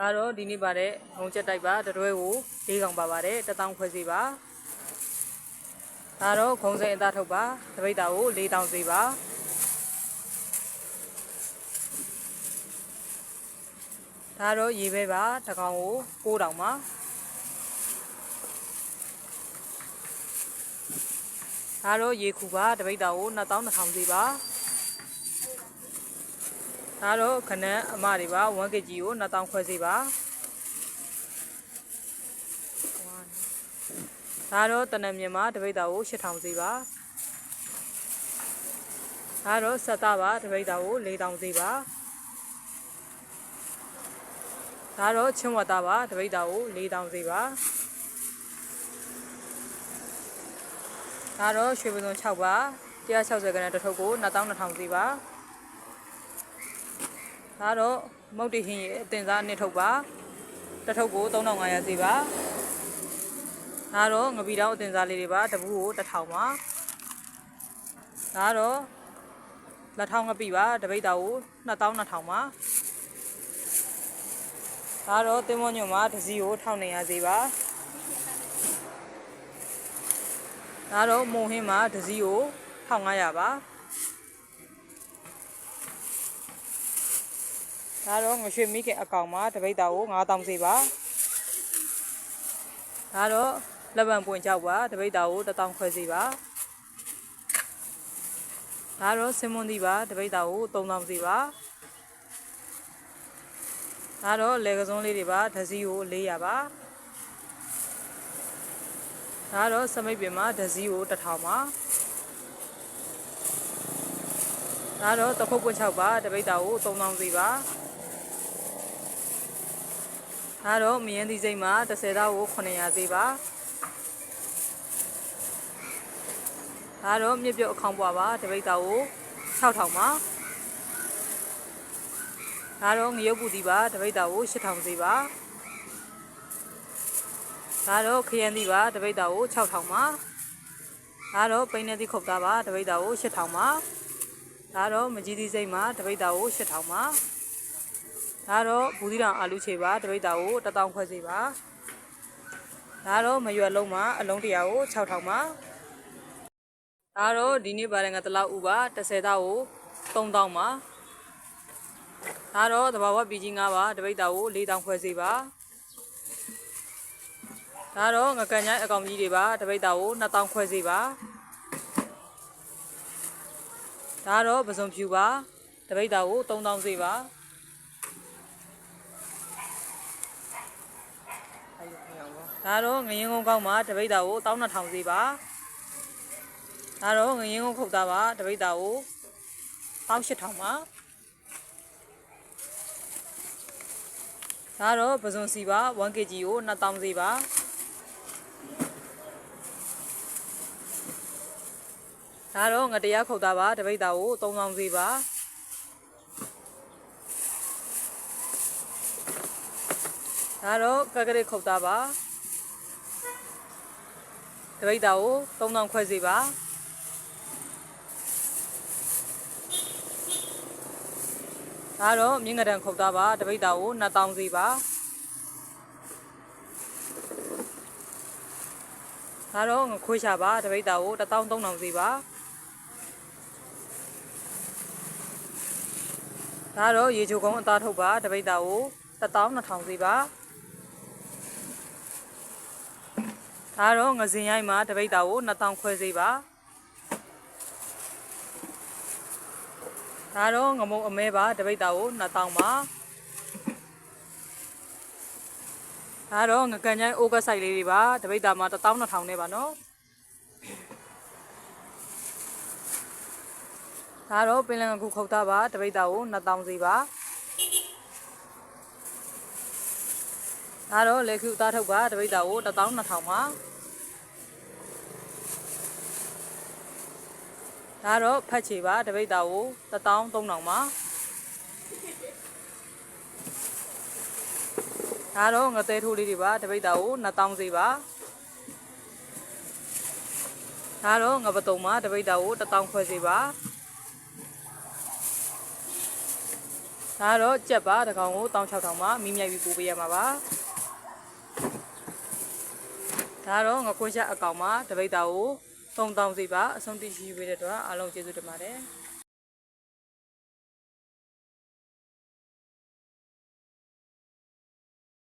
ဒါတော့ဒီနေ့ပါတဲ့ငုံချက်တိုက်ပါတတွဲကို၄កောင်ပါပါတယ်တစ်တောင်းခွဲစီပါဒါတော့ခုံစိန်အသားထုတ်ပါတပိတ်တာကို၄တောင်းစီပါဒါတော့ရေပဲပါတစ်ကောင်ကို၉တောင်ပါဒါတော့ရေခူပါတပိတ်တာကို2200စီပါ ဒါတော့ခဏအမတွေပါ 1kg ကို2000ခွဲစီပါဒါတော့တနမြင်မှာတပိတ်တာကို8000စီပါဒါတော့ဆက်သားပါတပိတ်တာကို4000စီပါဒါတော့ချင်းဝတ်သားပါတပိတ်တာကို4000စီပါဒါတော့ရွှေပစုံ6ပါ160ခန်းတစ်ထုပ်ကို2200စီပါ ဒါတော့မုတ်တိဟင်းရဲ့အတင်စားနှစ်ထုပ်ပါတစ်ထုပ်ကို3500စီပါဒါတော့ငပီတောင်းအတင်စားလေးတွေပါတပူးကို1000ပါဒါတော့လက်ထောင်းငပီပါတပိတ်တာကို2200ပါဒါတော့တင်မညွန့်မှာတစ်စီကို1900စီပါဒါတော့မုံဟင်းမှာတစ်စီကို1500ပါ ဒါတော့ငရွှေမိခင်အကောင်မှာတပိတ်တာကို9000စီပါဒါတော့လက်ပံပွင့်ကြောက်ပါတပိတ်တာကို1000ခွဲစီပါဒါတော့စင်မွန်ဒီပါတပိတ်တာကို3000စီပါဒါတော့လေကစုံးလေးတွေပါဒစီကို400ပါဒါတော့စမိတ်ပင်မှာဒစီကို1000ပါဒါတော့တခုတ်ပွင့်6ပါတပိတ်တာကို3000စီပါ ဒါတော့မယင်းသီးစိမ့်မှာ30တောက်ကို900သေးပါဒါတော့မြစ်ပြုတ်အခေါင်ပွားပါတပိတ်တောက်ကို6000ပါဒါတော့ငရုတ်ပူတီပါတပိတ်တောက်ကို8000သေးပါဒါတော့ခရမ်းသီးပါတပိတ်တောက်ကို6000ပါဒါတော့ပိန်းနေသီးခုတ်သားပါတပိတ်တောက်ကို8000ပါဒါတော့မကြီးသီးစိမ့်မှာတပိတ်တောက်ကို8000ပါ ဒါတော့ဘူးသီးတောင်အာလူချေပါတပိတ်တာကို1000ခွဲစီပါဒါတော့မရွက်လုံးမှာအလုံးတရာကို6000ပါဒါတော့ဒီနေ့ပါတယ်ငါတလောက်ဥပါ30တောက်ကို3000ပါဒါတော့တဘာဝပြည်ကြီး9ပါတပိတ်တာကို4000ခွဲစီပါဒါတော့ငကန်ချိုင်းအကောင်ကြီးတွေပါတပိတ်တာကို2000ခွဲစီပါဒါတော့ပစုံဖြူပါတပိတ်တာကို3000စီပါ ဒါတော့ငရင်ကုန်းကောက်မှာတပိတ်တာကို12000စီပါဒါတော့ငရင်ကုန်းခုတ်သားပါတပိတ်တာကို18000ပါဒါတော့ပဇွန်စီပါ 1kg ကို2000စီပါဒါတော့ငတရားခုတ်သားပါတပိတ်တာကို3000စီပါဒါတော့ကက်ကရက်ခုတ်သားပါ တပိတ်တာကို3000ခွဲစီပါဒါတော့မြင်းငဒံခုတ်သားပါတပိတ်တာကို2000စီပါဒါတော့ငခွေးချပါတပိတ်တာကို13000စီပါဒါတော့ရေချိုကုန်းအသားထုတ်ပါတပိတ်တာကို12000စီပါ ဒါတော့ငစင်ရိုက်မှာတပိတ်တာကို2000ခွဲစီပါဒါတော့ငမုံအမဲပါတပိတ်တာကို2000ပါဒါတော့ငကန်ချိုင်းအိုးကဆိုင်လေးတွေပါတပိတ်တာမှာ12000နဲ့ပါနော်ဒါတော့ပင်လယ်ငကူခုတ်တာပါတပိတ်တာကို2000စီပါ ဒါတော့လေခုသားထုတ်ပါတပိတ်တာကို12000ပါဒါတော့ဖတ်ချေပါတပိတ်တာကို13000ပါဒါတော့ငသေးထိုးလေးတွေပါတပိတ်တာကို2000စီပါဒါတော့ငပတုံပါတပိတ်တာကို1000ခွဲစီပါဒါကတော့ကြက်ပါတစ်ကောင်ကို16000ပါမိမြိုက်ပြီးပို့ပေးရမှာပါ ဒါကတော့ငကွေးချက်အကောင်ပါတပိတ်တာကို3000စီပါအဆုံးတိရှိပေးတဲ့အတွက်အားလုံးကျေးဇူးတင်ပါတယ်